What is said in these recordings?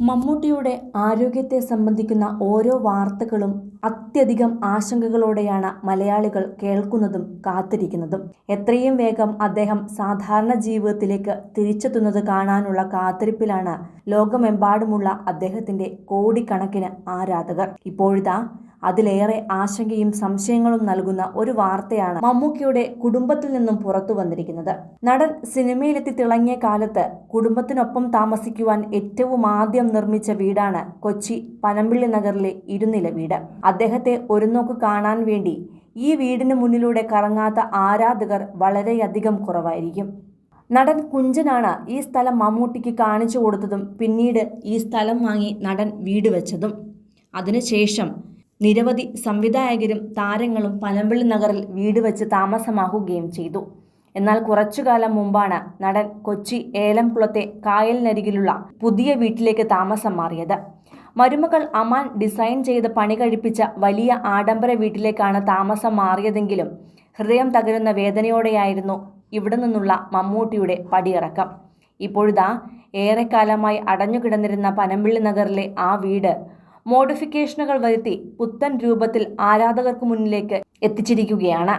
മമ്മൂട്ടിയുടെ ആരോഗ്യത്തെ സംബന്ധിക്കുന്ന ഓരോ വാർത്തകളും അത്യധികം ആശങ്കകളോടെയാണ് മലയാളികൾ കേൾക്കുന്നതും കാത്തിരിക്കുന്നതും. എത്രയും വേഗം അദ്ദേഹം സാധാരണ ജീവിതത്തിലേക്ക് തിരിച്ചെത്തുന്നത് കാണാനുള്ള കാത്തിരിപ്പിലാണ് ലോകമെമ്പാടുമുള്ള അദ്ദേഹത്തിന്റെ കോടിക്കണക്കിന് ആരാധകർ. ഇപ്പോഴിതാ അതിലേറെ ആശങ്കയും സംശയങ്ങളും നൽകുന്ന ഒരു വാർത്തയാണ് മമ്മൂക്കിയുടെ കുടുംബത്തിൽ നിന്നും പുറത്തു വന്നിരിക്കുന്നത്. നടൻ സിനിമയിലെത്തി തിളങ്ങിയ കാലത്ത് കുടുംബത്തിനൊപ്പം താമസിക്കുവാൻ ഏറ്റവും ആദ്യം നിർമ്മിച്ച വീടാണ് കൊച്ചി പനമ്പിള്ളി നഗറിലെ ഇരുനില വീട്. അദ്ദേഹത്തെ ഒരു നോക്ക് കാണാൻ വേണ്ടി ഈ വീടിന് മുന്നിലൂടെ കറങ്ങാത്ത ആരാധകർ വളരെയധികം കുറവായിരിക്കും. നടൻ കുഞ്ചനാണ് ഈ സ്ഥലം മമ്മൂട്ടിക്ക് കാണിച്ചു കൊടുത്തതും പിന്നീട് ഈ സ്ഥലം വാങ്ങി നടൻ വീട് വെച്ചതും. അതിനുശേഷം നിരവധി സംവിധായകരും താരങ്ങളും പനമ്പിള്ളി നഗറിൽ വീട് വെച്ച് താമസമാക്കുകയും ചെയ്തു. എന്നാൽ കുറച്ചു കാലം മുമ്പാണ് നടൻ കൊച്ചി ഏലംകുളത്തെ കായലിനരികിലുള്ള പുതിയ വീട്ടിലേക്ക് താമസം മാറിയത്. മരുമകൾ അമാൻ ഡിസൈൻ ചെയ്ത് പണി കഴിപ്പിച്ച വലിയ ആഡംബര വീട്ടിലേക്കാണ് താമസം മാറിയതെങ്കിലും ഹൃദയം തകരുന്ന വേദനയോടെയായിരുന്നു ഇവിടെ നിന്നുള്ള മമ്മൂട്ടിയുടെ പടിയിറക്കം. ഇപ്പോഴിതാ ഏറെക്കാലമായി അടഞ്ഞുകിടന്നിരുന്ന പനമ്പിള്ളി നഗറിലെ ആ വീട് മോഡിഫിക്കേഷനുകൾ വരുത്തി പുത്തൻ രൂപത്തിൽ ആരാധകർക്ക് മുന്നിലേക്ക് എത്തിച്ചിരിക്കുകയാണ്.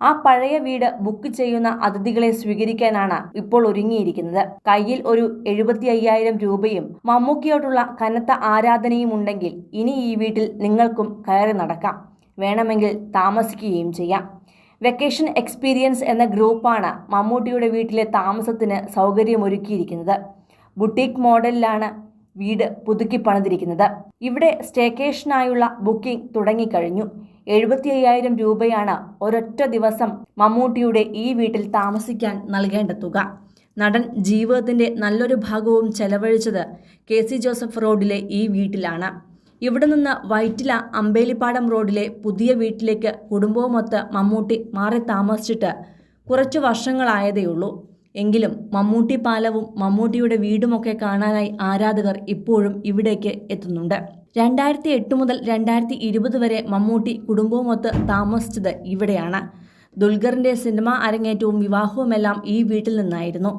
ആ പഴയ വീട് ബുക്ക് ചെയ്യുന്ന അതിഥികളെ സ്വീകരിക്കാനാണ് ഇപ്പോൾ ഒരുങ്ങിയിരിക്കുന്നത്. കയ്യിൽ ഒരു എഴുപത്തി അയ്യായിരം രൂപയും മമ്മൂക്കിയോട്ടുള്ള കനത്ത ആരാധനയും ഉണ്ടെങ്കിൽ ഇനി ഈ വീട്ടിൽ നിങ്ങൾക്കും കയറി നടക്കാം. വേണമെങ്കിൽ താമസിക്കുകയും ചെയ്യാം. വെക്കേഷൻ എക്സ്പീരിയൻസ് എന്ന ഗ്രൂപ്പാണ് മമ്മൂട്ടിയുടെ വീട്ടിലെ താമസത്തിന് സൗകര്യമൊരുക്കിയിരിക്കുന്നത്. ബുട്ടീക്ക് മോഡലിലാണ് വീട് പുതുക്കി പണിതിരിക്കുന്നത്. ഇവിടെ സ്റ്റേക്കേഷനായുള്ള ബുക്കിംഗ് തുടങ്ങിക്കഴിഞ്ഞു. എഴുപത്തി അയ്യായിരം രൂപയാണ് ഒരൊറ്റ ദിവസം മമ്മൂട്ടിയുടെ ഈ വീട്ടിൽ താമസിക്കാൻ നൽകേണ്ട തുക. നടൻ ജീവിതത്തിന്റെ നല്ലൊരു ഭാഗവും ചെലവഴിച്ചത് കെ സി ജോസഫ് റോഡിലെ ഈ വീട്ടിലാണ്. ഇവിടെ നിന്ന് വൈറ്റില അമ്പേലിപ്പാടം റോഡിലെ പുതിയ വീട്ടിലേക്ക് കുടുംബവുമൊത്ത് മമ്മൂട്ടി മാറി താമസിച്ചിട്ട് കുറച്ചു വർഷങ്ങളായതേയുള്ളൂ. എങ്കിലും മമ്മൂട്ടി പാലവും മമ്മൂട്ടിയുടെ വീടുമൊക്കെ കാണാനായി ആരാധകർ ഇപ്പോഴും ഇവിടേക്ക് എത്തുന്നുണ്ട്. രണ്ടായിരത്തി എട്ട് മുതൽ രണ്ടായിരത്തി ഇരുപത് വരെ മമ്മൂട്ടി കുടുംബവുമൊത്ത് താമസിച്ചത് ഇവിടെയാണ്. ദുൽഖറിന്റെ സിനിമാ അരങ്ങേറ്റവും വിവാഹവുമെല്ലാം ഈ വീട്ടിൽ നിന്നായിരുന്നു.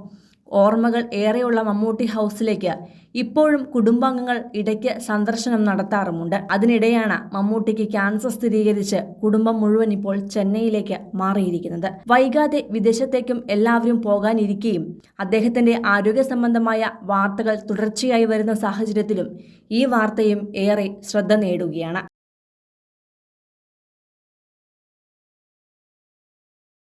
ഓർമ്മകൾ ഏറെയുള്ള മമ്മൂട്ടി ഹൗസിലേക്ക് ഇപ്പോഴും കുടുംബാംഗങ്ങൾ ഇടയ്ക്ക് സന്ദർശനം നടത്താറുമുണ്ട്. അതിനിടെയാണ് മമ്മൂട്ടിക്ക് ക്യാൻസർ സ്ഥിരീകരിച്ച് കുടുംബം മുഴുവൻ ഇപ്പോൾ ചെന്നൈയിലേക്ക് മാറിയിരിക്കുന്നത്. വൈകാതെ വിദേശത്തേക്കും എല്ലാവരും പോകാനിരിക്കുകയും അദ്ദേഹത്തിന്റെ ആരോഗ്യ സംബന്ധമായ വാർത്തകൾ തുടർച്ചയായി വരുന്ന സാഹചര്യത്തിലും ഈ വാർത്തയും ഏറെ ശ്രദ്ധ നേടുകയാണ്.